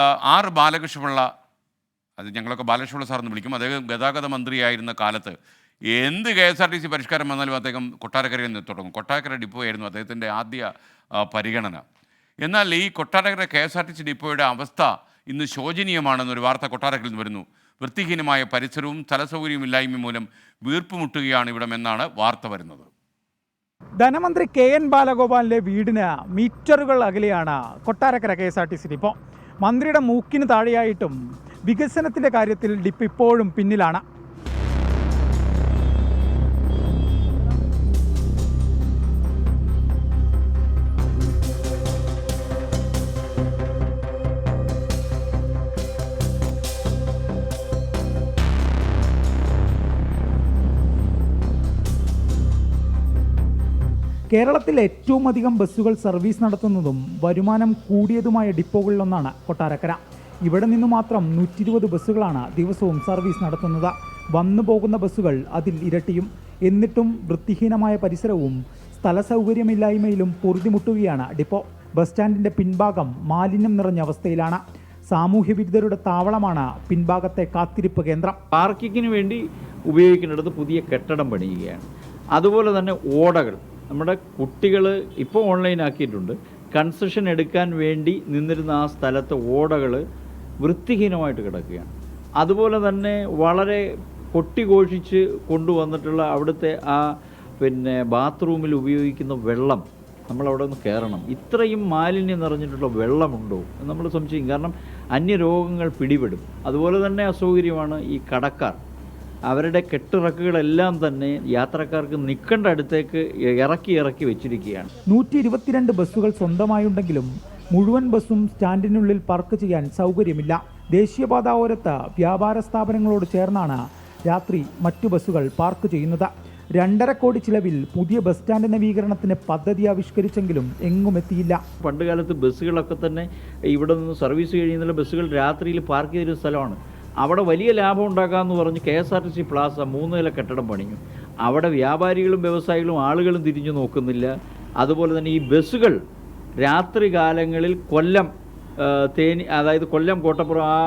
ആ, ആർ ബാലകൃഷ്ണപിള്ള അത് ഞങ്ങളൊക്കെ ബാലകൃഷ്ണപിള്ള സാർ എന്ന് വിളിക്കും. അദ്ദേഹം ഗതാഗത മന്ത്രിയായിരുന്ന കാലത്ത് എന്ത് K S R T C പരിഷ്കാരം വന്നാലും അദ്ദേഹം കൊട്ടാരക്കരയിൽ നിന്ന് തുടങ്ങും. കൊട്ടാരക്കര ഡിപ്പോ ആയിരുന്നു അദ്ദേഹത്തിന്റെ ആദ്യ പരിഗണന. എന്നാൽ ഈ Kottarakkara K S R T C ഡിപ്പോയുടെ അവസ്ഥ ഇന്ന് ശോചനീയമാണെന്നൊരു വാർത്ത കൊട്ടാരക്കരയിൽ നിന്ന് വരുന്നു. വൃത്തിഹീനമായ പരിസരവും സ്ഥലസൗകര്യമില്ലായ്മ മൂലം വീർപ്പുമുട്ടുകയാണ് ഇവിടമെന്നാണ് വാർത്ത വരുന്നത്. ധനമന്ത്രി കെ എൻ ബാലഗോപാലിന്റെ വീടിന് മീറ്ററുകൾ അകലെയാണ് Kottarakkara K S R T C depot. മന്ത്രിയുടെ മൂക്കിന് താഴെയായിട്ടും വികസനത്തിന്റെ കാര്യത്തിൽ ഡിപ്പ് ഇപ്പോഴും പിന്നിലാണ്. കേരളത്തിൽ ഏറ്റവും അധികം ബസ്സുകൾ സർവീസ് നടത്തുന്നതും വരുമാനം കൂടിയതുമായ ഡിപ്പോകളിലൊന്നാണ് കൊട്ടാരക്കര. ഇവിടെ നിന്ന് മാത്രം നൂറ്റി ഇരുപത് ബസ്സുകളാണ് ദിവസവും സർവീസ് നടത്തുന്നത്. വന്നു പോകുന്ന ബസ്സുകൾ അതിൽ ഇരട്ടിയും. എന്നിട്ടും വൃത്തിഹീനമായ പരിസരവും സ്ഥല സൗകര്യമില്ലായ്മയിലും പൊറുതിമുട്ടുകയാണ് ഡിപ്പോ. ബസ് സ്റ്റാൻഡിന്റെ പിൻഭാഗം മാലിന്യം നിറഞ്ഞ അവസ്ഥയിലാണ്. സാമൂഹ്യ വിരുദ്ധരുടെ താവളമാണ് പിൻഭാഗത്തെ കാത്തിരിപ്പ് കേന്ദ്രം. പാർക്കിങ്ങിന് വേണ്ടി ഉപയോഗിക്കുന്നിടത്ത് പുതിയ കെട്ടിടം പണിയുകയാണ്. അതുപോലെ തന്നെ ഓടകൾ. നമ്മുടെ കുട്ടികൾ ഇപ്പോൾ ഓൺലൈൻ ആക്കിയിട്ടുണ്ട്. കൺസെഷൻ എടുക്കാൻ വേണ്ടി നിന്നിരുന്ന ആ സ്ഥലത്തെ ഓടകൾ വൃത്തിഹീനമായിട്ട് കിടക്കുകയാണ്. അതുപോലെ തന്നെ വളരെ കൊട്ടിഘോഷിച്ച് കൊണ്ടുവന്നിട്ടുള്ള അവിടുത്തെ ആ പിന്നെ ബാത്റൂമിൽ ഉപയോഗിക്കുന്ന വെള്ളം നമ്മളവിടെ ഒന്ന് കയറണം. ഇത്രയും മാലിന്യം നിറഞ്ഞിട്ടുള്ള വെള്ളമുണ്ടോ എന്ന് നമ്മൾ സംശയിക്കും. കാരണം അന്യരോഗങ്ങൾ പിടിപെടും. അതുപോലെ തന്നെ അസൗകര്യമാണ് ഈ കടക്കാർ. അവരുടെ കെട്ടിറക്കുകളെല്ലാം തന്നെ യാത്രക്കാർക്ക് നിൽക്കേണ്ട അടുത്തേക്ക് ഇറക്കി ഇറക്കി വെച്ചിരിക്കുകയാണ്. നൂറ്റി ഇരുപത്തിരണ്ട് ബസ്സുകൾ സ്വന്തമായുണ്ടെങ്കിലും മുഴുവൻ ബസ്സും സ്റ്റാൻഡിനുള്ളിൽ പാർക്ക് ചെയ്യാൻ സൗകര്യമില്ല. ദേശീയപാത ഓരത്ത് വ്യാപാര സ്ഥാപനങ്ങളോട് ചേർന്നാണ് രാത്രി മറ്റു ബസ്സുകൾ പാർക്ക് ചെയ്യുന്നത്. രണ്ടര കോടി ചിലവിൽ പുതിയ ബസ് സ്റ്റാൻഡ് നവീകരണത്തിന് പദ്ധതി ആവിഷ്കരിച്ചെങ്കിലും എങ്ങും എത്തിയില്ല. പണ്ടുകാലത്ത് ബസ്സുകളൊക്കെ തന്നെ ഇവിടെ നിന്ന് സർവീസ് കഴിയുന്ന ബസ്സുകൾ രാത്രിയിൽ പാർക്ക് ചെയ്തൊരു സ്ഥലമാണ്. അവിടെ വലിയ ലാഭം ഉണ്ടാക്കാമെന്ന് പറഞ്ഞ് K S R T C plaza മൂന്ന് നില കെട്ടിടം പണിഞ്ഞു. അവിടെ വ്യാപാരികളും വ്യവസായികളും ആളുകളും തിരിഞ്ഞു നോക്കുന്നില്ല. അതുപോലെ തന്നെ ഈ ബസ്സുകൾ രാത്രി കാലങ്ങളിൽ കൊല്ലം തേനി അതായത് കൊല്ലം കോട്ടപ്പുറം ആ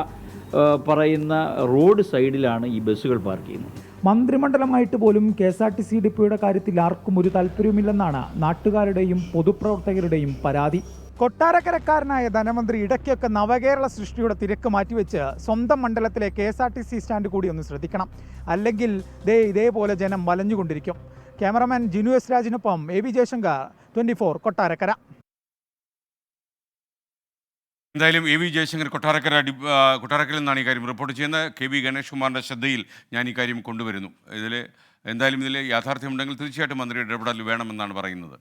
പറയുന്ന റോഡ് സൈഡിലാണ് ഈ ബസ്സുകൾ പാർക്ക് ചെയ്യുന്നത്. മന്ത്രിമണ്ഡലമായിട്ട് പോലും K S R T C ഡിപ്പോയുടെ കാര്യത്തിൽ ആർക്കും ഒരു താല്പര്യവുമില്ലെന്നാണ് നാട്ടുകാരുടെയും പൊതുപ്രവർത്തകരുടെയും പരാതി. കൊട്ടാരക്കരക്കാരനായ ധനമന്ത്രി ഇടയ്ക്കൊക്കെ നവകേരള സൃഷ്ടിയുടെ തിരക്ക് മാറ്റിവെച്ച് സ്വന്തം മണ്ഡലത്തിലെ K S R T C stand കൂടി ഒന്ന് ശ്രദ്ധിക്കണം. അല്ലെങ്കിൽ ദേ ഇതേപോലെ ജനം വലഞ്ഞുകൊണ്ടിരിക്കും. Cameraman Jinu S രാജിനൊപ്പം A V Jayashankar twenty four Kottarakkara. എന്തായാലും എ വി ജയശങ്കർ കൊട്ടാരക്കര കൊട്ടാരക്കരയിൽ നിന്നാണ് ഈ കാര്യം റിപ്പോർട്ട് ചെയ്യുന്നത്. കെ വി ഗണേഷ് കുമാറിന്റെ ശ്രദ്ധയിൽ ഞാൻ ഈ കാര്യം കൊണ്ടുവരുന്നു. ഇതിൽ എന്തായാലും ഇതിൽ യാഥാർത്ഥ്യമുണ്ടെങ്കിൽ തീർച്ചയായിട്ടും മന്ത്രിയുടെ ഇടപെടൽ വേണമെന്നാണ് പറയുന്നത്.